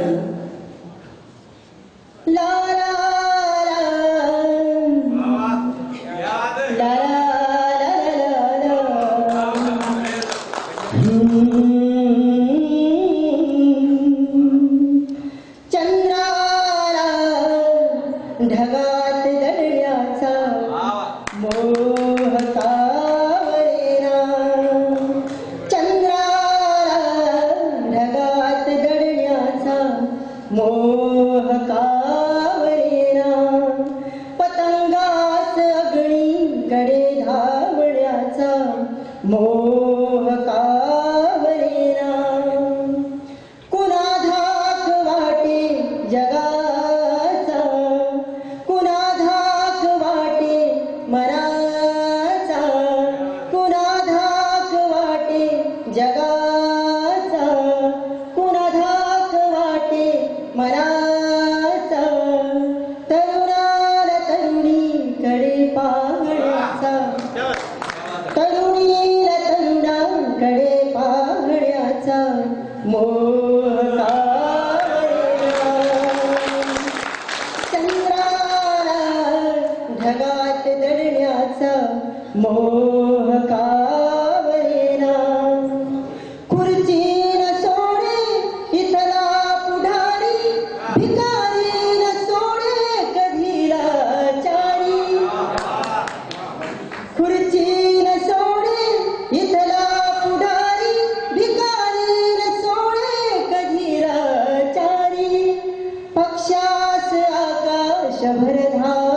Amen. मोह कावरीना कुणा धाक वाटे जगाचा। कुणा धाक वाटे मनाचा। कुणा धाक वाटे जगाचा। मना चंद्रा ढगात दडण्याचा मोह. धर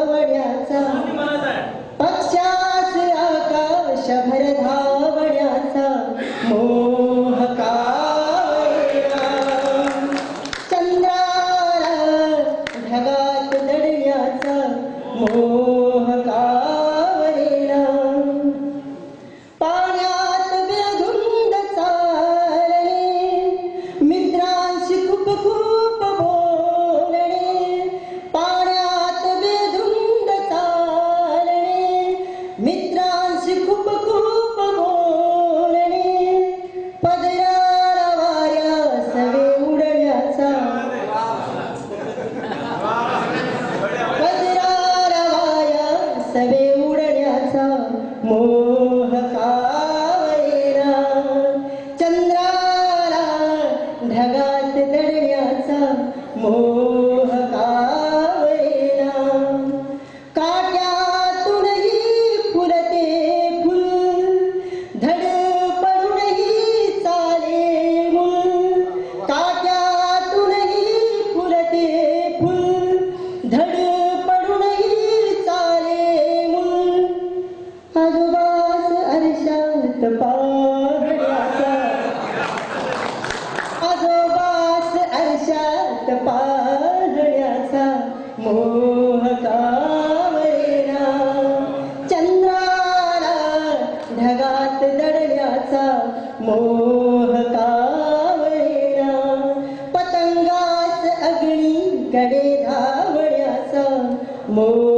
करण्याचा मोह कावैरा. चंद्राला ढगात दडण्याचा मोह मोहता चंद्राला ढगात दडल्याचा मोहता पतंगास अग्नी कडे धावण्याचा मोह